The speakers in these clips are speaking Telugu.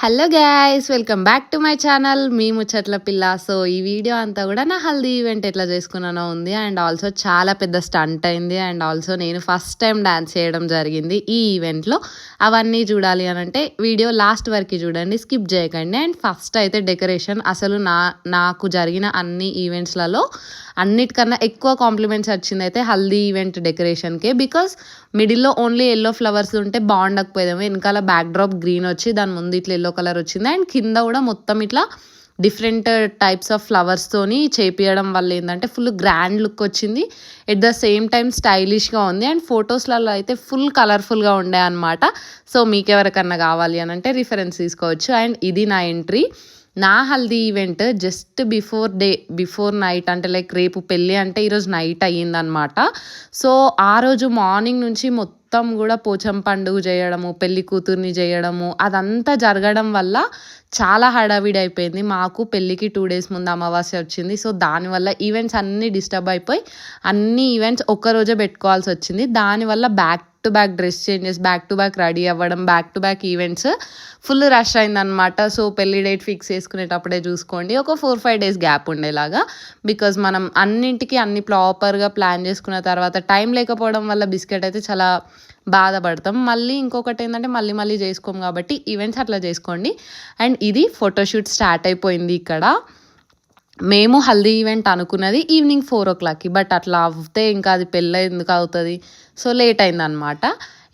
Hello guys welcome back to my channel మీ ముచ్చట్ల పిల్ల. సో ఈ వీడియో అంతా కూడా నా హల్దీ ఈవెంట్ ఎట్లా చేసుకున్నానో ఉంది. అండ్ ఆల్సో చాలా పెద్ద స్టంట్ అయింది. అండ్ ఆల్సో నేను ఫస్ట్ టైం డ్యాన్స్ చేయడం జరిగింది ఈ ఈవెంట్లో అవన్నీ చూడాలి అని అంటే వీడియో లాస్ట్ వరకు చూడండి. స్కిప్ చేయకండి. అండ్ ఫస్ట్ అయితే డెకరేషన్ అసలు నా నాకు జరిగిన అన్ని ఈవెంట్స్లలో అన్నిటికన్నా ఎక్కువ కాంప్లిమెంట్స్ వచ్చింది అయితే హల్దీ ఈవెంట్ డెకరేషన్కే బికాస్ మిడిల్లో ఓన్లీ ఎల్లో ఫ్లవర్స్ ఉంటే బాగుండకపోయేదేమో. వెనకాల బ్యాక్ డ్రాప్ గ్రీన్ వచ్చి దాని ముందు ఇట్లా ఎల్లో కలర్ వచ్చింది. అండ్ కింద కూడా మొత్తం ఇట్లా డిఫరెంట్ టైప్స్ ఆఫ్ ఫ్లవర్స్తోని చేపియడం వల్ల ఏంటంటే ఫుల్ గ్రాండ్ లుక్ వచ్చింది. ఎట్ ద సేమ్ టైం స్టైలిష్గా ఉంది. అండ్ ఫొటోస్లలో అయితే ఫుల్ కలర్ఫుల్గా ఉండే అనమాట సో మీకు ఎవరికన్నా కావాలి అని అంటే రిఫరెన్స్ తీసుకోవచ్చు. అండ్ ఇది నా ఎంట్రీ నా haldi event just before day before night అంటే లైక్ రేపు పెళ్ళి అంటే ఈరోజు నైట్ అయ్యిందనమాట సో ఆ రోజు మార్నింగ్ నుంచి మొత్తం మొత్తం కూడా పోచం పండుగ చేయడము పెళ్ళి కూతుర్ని చేయడము అదంతా జరగడం వల్ల చాలా హడావిడి అయిపోయింది. మాకు పెళ్ళికి టూ డేస్ ముందు అమావాస్య వచ్చింది. సో దానివల్ల ఈవెంట్స్ అన్నీ డిస్టర్బ్ అయిపోయి అన్ని ఈవెంట్స్ ఒక్కరోజే పెట్టుకోవాల్సి వచ్చింది. దానివల్ల back to back dress changes back to back ready అవ్వడం back to back events full rush అయిందనమాట సో పెళ్ళి డేట్ ఫిక్స్ చేసుకునేటప్పుడే చూసుకోండి. ఒక ఫోర్ ఫైవ్ డేస్ గ్యాప్ ఉండేలాగా. బికాజ్ మనం అన్నింటికి అన్ని ప్రాపర్గా ప్లాన్ చేసుకున్న తర్వాత టైం లేకపోవడం వల్ల బిస్కెట్ అయితే చాలా బాధపడతాం. మళ్ళీ ఇంకొకటి ఏంటంటే మళ్ళీ మళ్ళీ చేసుకోం కాబట్టి ఈవెంట్స్ అట్లా చేసుకోండి. అండ్ ఇది ఫోటోషూట్ స్టార్ట్ అయిపోయింది ఇక్కడ. మేము హల్దీ ఈవెంట్ అనుకున్నది ఈవినింగ్ ఫోర్ ఓ క్లాక్కి బట్ అట్లా అవుతే ఇంకా అది పెళ్ళి ఎందుకు అవుతుంది? సో లేట్ అయిందనమాట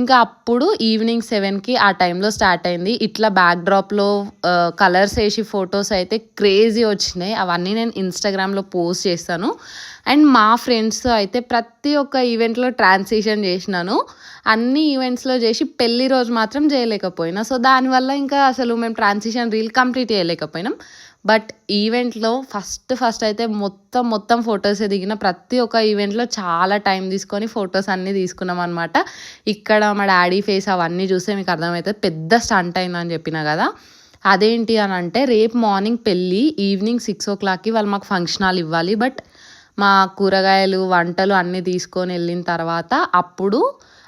ఇంకా అప్పుడు ఈవినింగ్ సెవెన్కి ఆ టైంలో స్టార్ట్ అయింది. ఇట్లా బ్యాక్ డ్రాప్లో కలర్స్ వేసి ఫొటోస్ అయితే క్రేజీ వచ్చినాయి. అవన్నీ నేను ఇన్స్టాగ్రామ్లో పోస్ట్ చేస్తాను. అండ్ మా ఫ్రెండ్స్ అయితే ప్రతి ఒక్క ఈవెంట్లో ట్రాన్సిషన్ చేసినాను. అన్ని ఈవెంట్స్లో చేసి పెళ్ళి రోజు మాత్రం చేయలేకపోయినా. సో దానివల్ల ఇంకా అసలు మేము ట్రాన్సిషన్ రీల్ కంప్లీట్ చేయలేకపోయినాం. బట్ ఈవెంట్లో ఫస్ట్ ఫస్ట్ అయితే మొత్తం మొత్తం ఫొటోస్ దిగిన ప్రతి ఒక్క ఈవెంట్లో చాలా టైం తీసుకొని ఫొటోస్ అన్నీ తీసుకున్నాం అనమాట ఇక్కడ మా డాడీ ఫేస్ అవన్నీ చూస్తే మీకు అర్థమవుతుంది పెద్ద స్టంట్ అయిందని చెప్పిన కదా. అదేంటి అని అంటే రేపు మార్నింగ్ పెళ్ళి ఈవినింగ్ సిక్స్ ఓ క్లాక్కి వాళ్ళు మాకు ఫంక్షన్ హాల్ ఇవ్వాలి. బట్ మా కూరగాయలు వంటలు అన్నీ తీసుకొని వెళ్ళిన తర్వాత అప్పుడు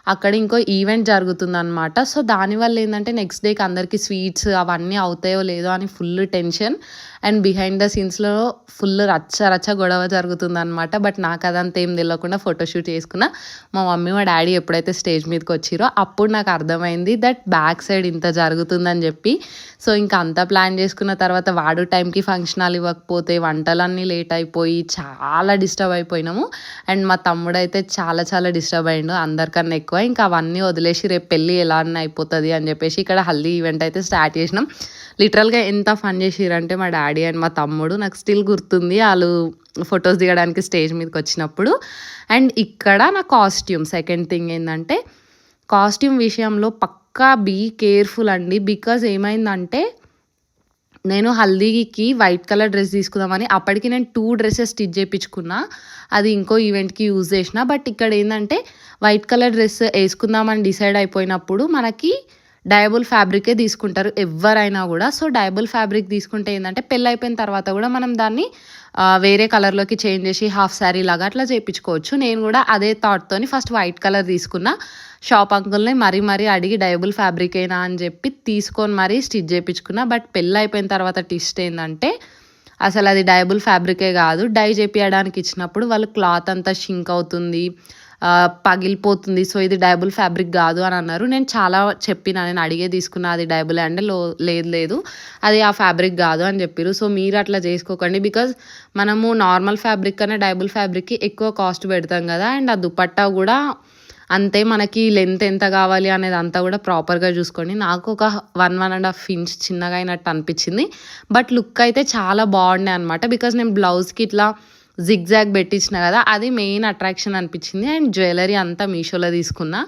అక్కడ ఇంకో ఈవెంట్ జరుగుతుందనమాట సో దానివల్ల ఏంటంటే నెక్స్ట్ డేకి అందరికీ స్వీట్స్ అవన్నీ అవుతాయో లేదో అని full tension and behind the సీన్స్లో full రచ్చ రచ్చ గొడవ జరుగుతుందనమాట బట్ నాకు అదంతా ఏం తెలియకుండా ఫోటోషూట్ చేసుకున్న మా మమ్మీ మా డాడీ ఎప్పుడైతే స్టేజ్ మీదకి వచ్చిరో అప్పుడు నాకు అర్థమైంది దట్ బ్యాక్ సైడ్ ఇంత జరుగుతుందని చెప్పి. సో ఇంకా అంతా ప్లాన్ చేసుకున్న తర్వాత వాడు టైంకి ఫంక్షనాలు ఇవ్వకపోతే వంటలన్నీ లేట్ అయిపోయి చాలా డిస్టర్బ్ అయిపోయినాము. అండ్ మా తమ్ముడు అయితే చాలా చాలా డిస్టర్బ్ అయ్యిండు అందరికన్నా ఎక్కువ ఇంకా అవన్నీ వదిలేసి రేపు పెళ్ళి ఎలా అయిపోతుంది అని చెప్పేసి ఇక్కడ హల్దీ ఈవెంట్ అయితే స్టార్ట్ చేసినాం. లిటరల్గా ఎంత ఫన్ చేసిరంటే మా డాడీ అండ్ మా తమ్ముడు నాకు స్టిల్ గుర్తుంది వాళ్ళు ఫొటోస్ దిగడానికి స్టేజ్ మీదకి వచ్చినప్పుడు. అండ్ ఇక్కడ నా కాస్ట్యూమ్ సెకండ్ థింగ్ ఏంటంటే కాస్ట్యూమ్ విషయంలో పక్కా బీ కేర్ఫుల్ అండి. బికాజ్ ఏమైందంటే నేను హల్దీకి వైట్ కలర్ డ్రెస్ తీసుకుందామని అప్పటికి నేను టూ డ్రెస్సెస్ స్టిచ్ చేయించుకున్నా. అది ఇంకో ఈవెంట్కి యూజ్ చేసిన. బట్ ఇక్కడ ఏంటంటే వైట్ కలర్ డ్రెస్ వేసుకుందామని డిసైడ్ అయిపోయినప్పుడు మనకి డయబుల్ ఫ్యాబ్రికే తీసుకుంటారు ఎవరైనా కూడా. సో డయబుల్ ఫ్యాబ్రిక్ తీసుకుంటే ఏంటంటే పెళ్ళి అయిపోయిన తర్వాత కూడా మనం దాన్ని వేరే కలర్లోకి చేంజ్ చేసి హాఫ్ శారీ లాగా అట్లా చేయించుకోవచ్చు. నేను కూడా అదే థాట్తోని ఫస్ట్ వైట్ కలర్ తీసుకున్నా. షాప్ అంకుల్ని మరీ మరీ అడిగి డయబుల్ ఫ్యాబ్రిక్ అయినా అని చెప్పి తీసుకొని మరీ స్టిచ్ చేయించుకున్నా. బట్ పెళ్ళి అయిపోయిన తర్వాత టిస్ట్ ఏంటంటే అసలు అది డయబుల్ ఫ్యాబ్రికే కాదు. డై చేపించడానికి ఇచ్చినప్పుడు వాళ్ళు క్లాత్ అంతా షింక్ అవుతుంది పగిలిపోతుంది. సో ఇది డైబుల్ ఫ్యాబ్రిక్ కాదు అని అన్నారు. నేను చాలా చెప్పిన నేను అడిగే తీసుకున్నా అది డైబుల్ అంటే లో లేదు లేదు. అది ఆ ఫ్యాబ్రిక్ కాదు అని చెప్పారు సో మీరు అట్లా చేసుకోకండి. బికాజ్ మనము నార్మల్ ఫ్యాబ్రిక్ కన్నా డైబుల్ ఫ్యాబ్రిక్కి ఎక్కువ కాస్ట్ పెడతాం కదా. అండ్ ఆ దుపట్టా కూడా అంతే మనకి లెంత్ ఎంత కావాలి అనేది అంతా కూడా ప్రాపర్గా చూసుకోండి. నాకు ఒక one one and half inch చిన్నగా అయినట్టు అనిపించింది. బట్ లుక్ అయితే చాలా బాగుండే అనమాట బికాజ్ నేను బ్లౌజ్కి ఇట్లా జిగ్జాగ్ పెట్టించిన కదా అది మెయిన్ అట్రాక్షన్ అనిపించింది. అండ్ జ్యువెలరీ అంతా మీషోలో తీసుకున్నా.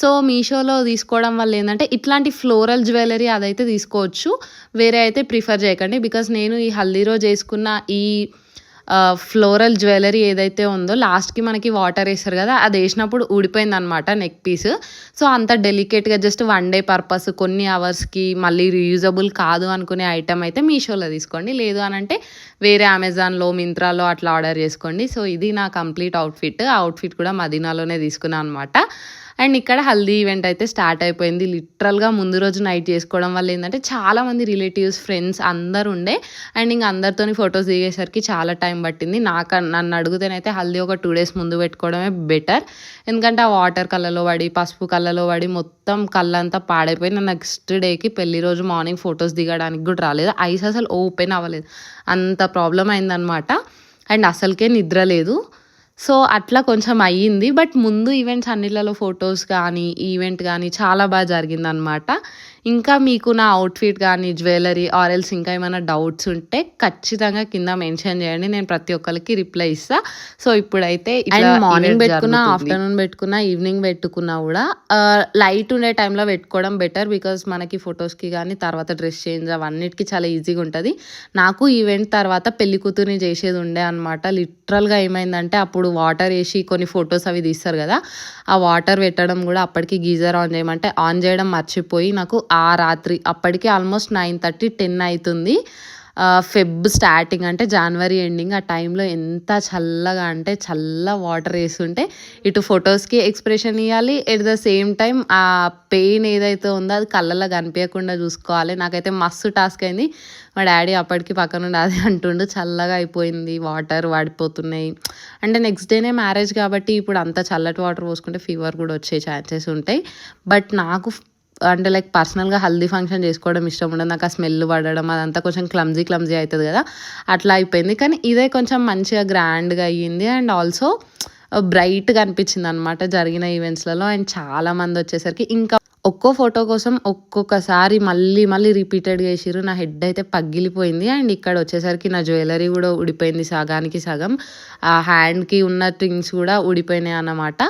సో మీషోలో తీసుకోవడం వల్ల ఏంటంటే ఇట్లాంటి ఫ్లోరల్ జ్యువెలరీ అదైతే తీసుకోవచ్చు. వేరే అయితే ప్రిఫర్ చేయకండి. బికాస్ నేను ఈ హల్దీ రోజు వేసుకున్న ఈ ఫ్లోరల్ జ్యువెలరీ ఏదైతే ఉందో లాస్ట్కి మనకి వాటర్ వేస్తారు కదా అది వేసినప్పుడు ఊడిపోయింది అనమాట నెక్ పీస్ సో అంత డెలికేట్గా జస్ట్ వన్ డే పర్పస్ కొన్ని అవర్స్కి మళ్ళీ రీయూజబుల్ కాదు అనుకునే ఐటమ్ అయితే మీషోలో తీసుకోండి. లేదు అని అంటే వేరే అమెజాన్లో మింత్రాలో అట్లా ఆర్డర్ చేసుకోండి. సో ఇది నా కంప్లీట్ అవుట్ఫిట్ అవుట్ఫిట్ కూడా మదీనాలోనే తీసుకున్నాను అనమాట అండ్ ఇక్కడ హల్దీ ఈవెంట్ అయితే స్టార్ట్ అయిపోయింది. లిటరల్గా ముందు రోజు నైట్ చేసుకోవడం వల్ల ఏంటంటే చాలా మంది రిలేటివ్స్ ఫ్రెండ్స్ అందరు ఉండే అండ్ ఇంక అందరితోని ఫొటోస్ దిగేసరికి చాలా టైం పట్టింది. నాకు నన్ను అడిగితేనైతే హల్దీ ఒక టూ డేస్ ముందు పెట్టుకోవడమే బెటర్. ఎందుకంటే ఆ వాటర్ కళ్ళలో పడి పసుపు కళ్ళలో పడి మొత్తం కళ్ళంతా పాడైపోయి నా నెక్స్ట్ డేకి పెళ్ళి రోజు మార్నింగ్ ఫొటోస్ దిగడానికి కూడా రాలేదు. ఐస్ అసలు ఓపెన్ అవ్వలేదు. అంత ప్రాబ్లం అయిందనమాట అండ్ అసలుకే నిద్ర లేదు. సో అట్లా కొంచెం అయ్యింది. బట్ ముందు ఈవెంట్స్ అన్నిట్లలో ఫొటోస్ కానీ ఈవెంట్ కానీ చాలా బాగా జరిగిందనమాట ఇంకా మీకు నా అవుట్ఫిట్ కానీ జ్యువెలరీ ఆరెల్స్ ఇంకా ఏమైనా డౌట్స్ ఉంటే ఖచ్చితంగా కింద మెన్షన్ చేయండి. నేను ప్రతి ఒక్కరికి రిప్లై ఇస్తా. సో ఇప్పుడైతే మార్నింగ్ పెట్టుకున్నా ఆఫ్టర్నూన్ పెట్టుకున్నా ఈవినింగ్ పెట్టుకున్నా కూడా లైట్ ఉండే టైంలో పెట్టుకోవడం బెటర్ బికాస్ మనకి ఫొటోస్కి కానీ తర్వాత డ్రెస్ చేంజ్ అవన్నిటికీ చాలా ఈజీగా ఉంటుంది. నాకు ఈవెంట్ తర్వాత పెళ్ళి కూతుర్ని చేసేది ఉండే అనమాట లిటరల్గా ఏమైందంటే అప్పుడు వాటర్ వేసి కొన్ని ఫొటోస్ అవి తీస్తారు కదా ఆ వాటర్ పెట్టడం కూడా అప్పటికి గీజర్ ఆన్ చేయమంటే ఆన్ చేయడం మర్చిపోయి నాకు ఆ రాత్రి. అప్పటికే ఆల్మోస్ట్ నైన్ థర్టీ టెన్ అవుతుంది ఫెబ్ స్టార్టింగ్ అంటే జనవరి ఎండింగ్. ఆ టైంలో ఎంత చల్లగా అంటే చల్ల వాటర్ వేస్తుంటే ఇటు ఫొటోస్కి ఎక్స్ప్రెషన్ ఇవ్వాలి ఎట్ ద సేమ్ టైం ఆ పెయిన్ ఏదైతే ఉందో అది కళ్ళల్లో కనిపించకుండా చూసుకోవాలి. నాకైతే మస్తు టాస్క్ అయింది. మా డాడీ అప్పటికి పక్కన నుండి అది అంటుండు. చల్లగా అయిపోయింది. వాటర్ వాడిపోతున్నాయి. అంటే నెక్స్ట్ డేనే మ్యారేజ్ కాబట్టి ఇప్పుడు అంత చల్లటి వాటర్ పోసుకుంటే ఫీవర్ కూడా వచ్చే ఛాన్సెస్ ఉంటాయి. బట్ నాకు అంటే లైక్ పర్సనల్గా హల్దీ ఫంక్షన్ చేసుకోవడం ఇష్టం ఉండదు. నాకు ఆ స్మెల్ పడడం అదంతా కొంచెం క్లమ్జీ క్లమ్జీ అవుతుంది కదా. అట్లా అయిపోయింది. కానీ ఇదే కొంచెం మంచిగా గ్రాండ్గా అయ్యింది. అండ్ ఆల్సో బ్రైట్గా అనిపించింది అనమాట జరిగిన ఈవెంట్స్లలో అండ్ చాలామంది వచ్చేసరికి ఇంకా ఒక్కో ఫోటో కోసం ఒక్కొక్కసారి మళ్ళీ మళ్ళీ రిపీటెడ్ చేసిరు నా హెడ్ అయితే పగిలిపోయింది. అండ్ ఇక్కడ వచ్చేసరికి నా జ్యువెలరీ కూడా ఊడిపోయింది సగానికి సగం. ఆ హ్యాండ్కి ఉన్న థింగ్స్ కూడా ఊడిపోయినాయి అన్నమాట.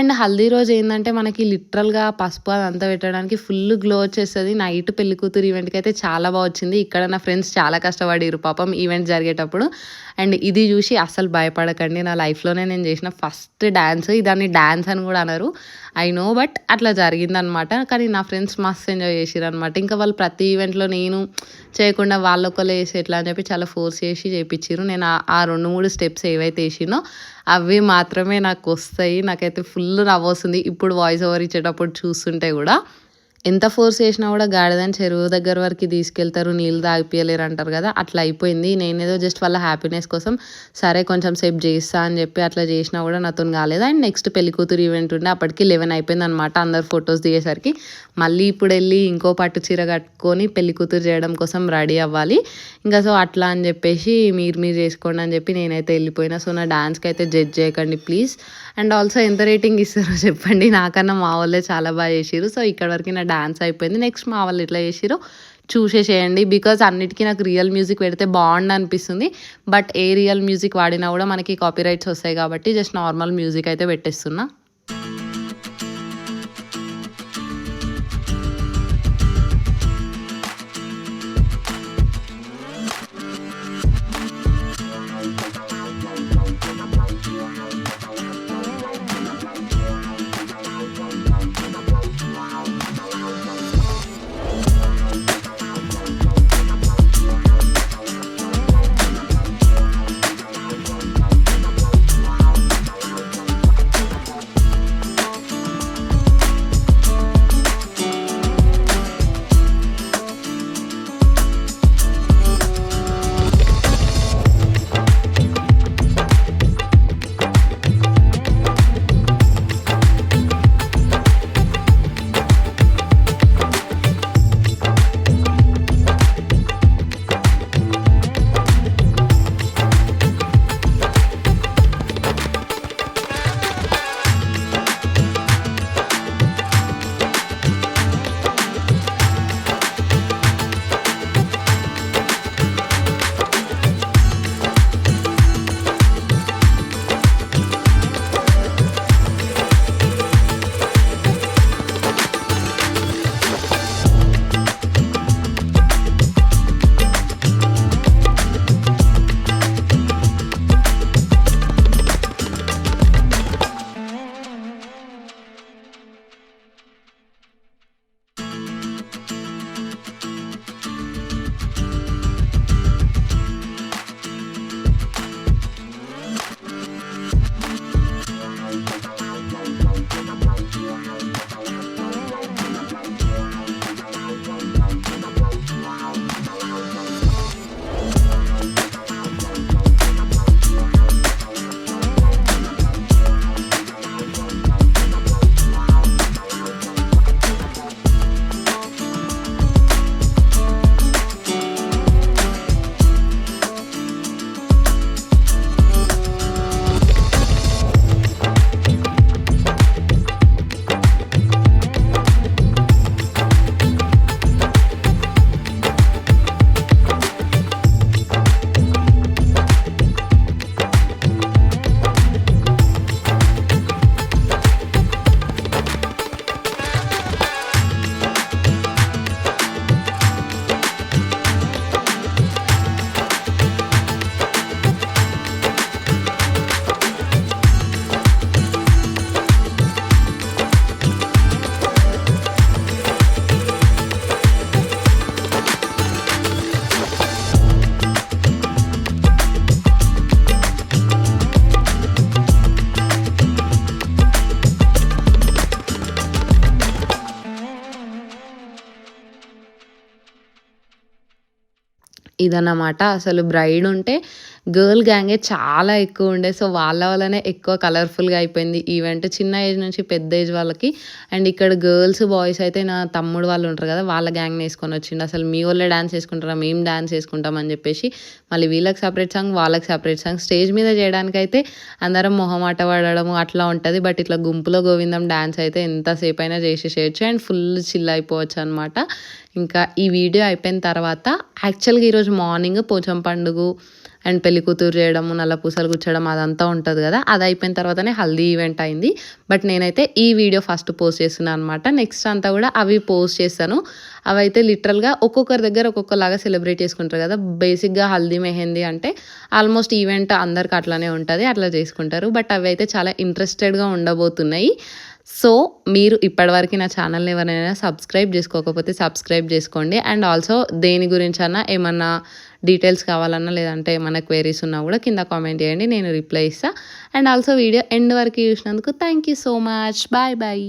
అండ్ హల్దీ రోజు ఏంటంటే మనకి లిటరల్గా పసుపు అదంతా పెట్టడానికి ఫుల్ గ్లో వచ్చేస్తుంది. నైట్ పెళ్ళి కూతురు ఈవెంట్కి అయితే చాలా బాగా వచ్చింది. ఇక్కడ నా ఫ్రెండ్స్ చాలా కష్టపడిరు పాపం ఈవెంట్ జరిగేటప్పుడు. అండ్ ఇది చూసి అస్సలు భయపడకండి. నా లైఫ్లోనే నేను చేసిన ఫస్ట్ డ్యాన్స్ దాన్ని డ్యాన్స్ అని కూడా అన్నారు ఐ నో బట్ అట్లా జరిగిందనమాట కానీ నా ఫ్రెండ్స్ మస్తు ఎంజాయ్ చేసిరు అనమాట ఇంకా వాళ్ళు ప్రతి ఈవెంట్లో నేను చేయకుండా వాళ్ళు ఒకళ్ళు వేసి ఎట్లా అని చెప్పి చాలా ఫోర్స్ చేసి చేయించారు నేను ఆ రెండు మూడు స్టెప్స్ ఏవైతే వేసినో అవి మాత్రమే నాకు వస్తాయి. నాకైతే ఫుల్ నవ్వు వస్తుంది. ఇప్పుడు వాయిస్ ఓవర్ ఇచ్చేటప్పుడు చూస్తుంటే కూడా. ఎంత ఫోర్స్ చేసినా కూడా గాడిదని చెరువు దగ్గర వరకు తీసుకెళ్తారు నీళ్ళు తాగిపియలేరు అంటారు కదా అట్లా అయిపోయింది. నేనేదో జస్ట్ వాళ్ళ హ్యాపీనెస్ కోసం సరే కొంచెం సేపు చేస్తా అని చెప్పి అట్లా చేసినా కూడా నాతో కాలేదు. అండ్ నెక్స్ట్ పెళ్ళి కూతురు ఈవెంట్ ఉండే అప్పటికి లెవెన్ అయిపోయింది అనమాట అందరు ఫొటోస్ దిగేసరికి. మళ్ళీ ఇప్పుడు వెళ్ళి ఇంకో పట్టు చీర కట్టుకొని పెళ్ళి కూతురు చేయడం కోసం రెడీ అవ్వాలి. ఇంకా సో అట్లా అని చెప్పేసి మీరు మీరు చేసుకోండి అని చెప్పి నేనైతే వెళ్ళిపోయినా. సో నా డాన్స్కి అయితే జడ్జ్ చేయకండి ప్లీజ్ అండ్ ఆల్సో ఎంత రేటింగ్ ఇస్తారో చెప్పండి. నాకన్నా మా వాళ్ళే చాలా బాగా చేసారు సో ఇక్కడ వరకు నా డాన్స్ అయిపోయింది. నెక్స్ట్ మా వాళ్ళు ఎట్లా చేసిరో చూసేసేయండి. బికాజ్ అన్నిటికీ నాకు రియల్ మ్యూజిక్ పెడితే బాగుండు అనిపిస్తుంది. బట్ ఏ రియల్ మ్యూజిక్ వాడినా కూడా మనకి కాపీ రైట్స్ వస్తాయి కాబట్టి జస్ట్ నార్మల్ మ్యూజిక్ అయితే పెట్టేస్తున్నా. ఇదన్నమాట. అసలు బ్రైడ్ ఉంటే గర్ల్ గ్యాంగే చాలా ఎక్కువ ఉండే. సో వాళ్ళ వల్లనే ఎక్కువ కలర్ఫుల్గా అయిపోయింది ఈవెంట్. చిన్న ఏజ్ నుంచి పెద్ద ఏజ్ వాళ్ళకి. అండ్ ఇక్కడ గర్ల్స్ బాయ్స్ అయితే నా తమ్ముడు వాళ్ళు ఉంటారు కదా వాళ్ళ గ్యాంగ్ వేసుకొని వచ్చిండు. అసలు మీ వాళ్ళే డ్యాన్స్ వేసుకుంటారా మేము డ్యాన్స్ వేసుకుంటాం అని చెప్పేసి మళ్ళీ వీళ్ళకి సపరేట్ సాంగ్ వాళ్ళకి సపరేట్ సాంగ్ స్టేజ్ మీద చేయడానికి అయితే అందరం మొహమాట పడడము అట్లా ఉంటుంది. బట్ ఇట్లా గుంపులో గోవిందం డ్యాన్స్ అయితే ఎంతసేపు అయినా చేసేసేయచ్చు అండ్ ఫుల్ చిల్ అయిపోవచ్చు అనమాట ఇంకా ఈ వీడియో అయిపోయిన తర్వాత యాక్చువల్గా ఈరోజు మార్నింగ్ పోచం పండుగ అండ్ పెళ్ళి కూతురు చేయడము నల్ల పూసలు కూర్చడం అదంతా ఉంటుంది కదా. అది అయిపోయిన తర్వాతనే హల్దీ ఈవెంట్ అయింది. బట్ నేనైతే ఈ వీడియో ఫస్ట్ పోస్ట్ చేస్తున్నాను అనమాట నెక్స్ట్ అంతా కూడా అవి పోస్ట్ చేస్తాను. అవి అయితే లిటరల్గా ఒక్కొక్కరి దగ్గర ఒక్కొక్కలాగా సెలబ్రేట్ చేసుకుంటారు కదా. బేసిక్గా హల్దీ మెహందీ అంటే ఆల్మోస్ట్ ఈవెంట్ అందరికి అట్లానే ఉంటుంది అట్లా చేసుకుంటారు. బట్ అవి అయితే చాలా ఇంట్రెస్టెడ్గా ఉండబోతున్నాయి. సో మీరు ఇప్పటివరకు నా ఛానల్ని ఎవరైనా సబ్స్క్రైబ్ చేసుకోకపోతే సబ్స్క్రైబ్ చేసుకోండి. అండ్ ఆల్సో దేని గురించి అన్నా ఏమన్నా డీటెయిల్స్ కావాలన్నా లేదంటే ఏమైనా క్వైరీస్ ఉన్నా కూడా కింద కామెంట్ చేయండి నేను రిప్లై ఇస్తాను అండ్ ఆల్సో వీడియో ఎండ్ వరకు చూసినందుకు thank you so much bye bye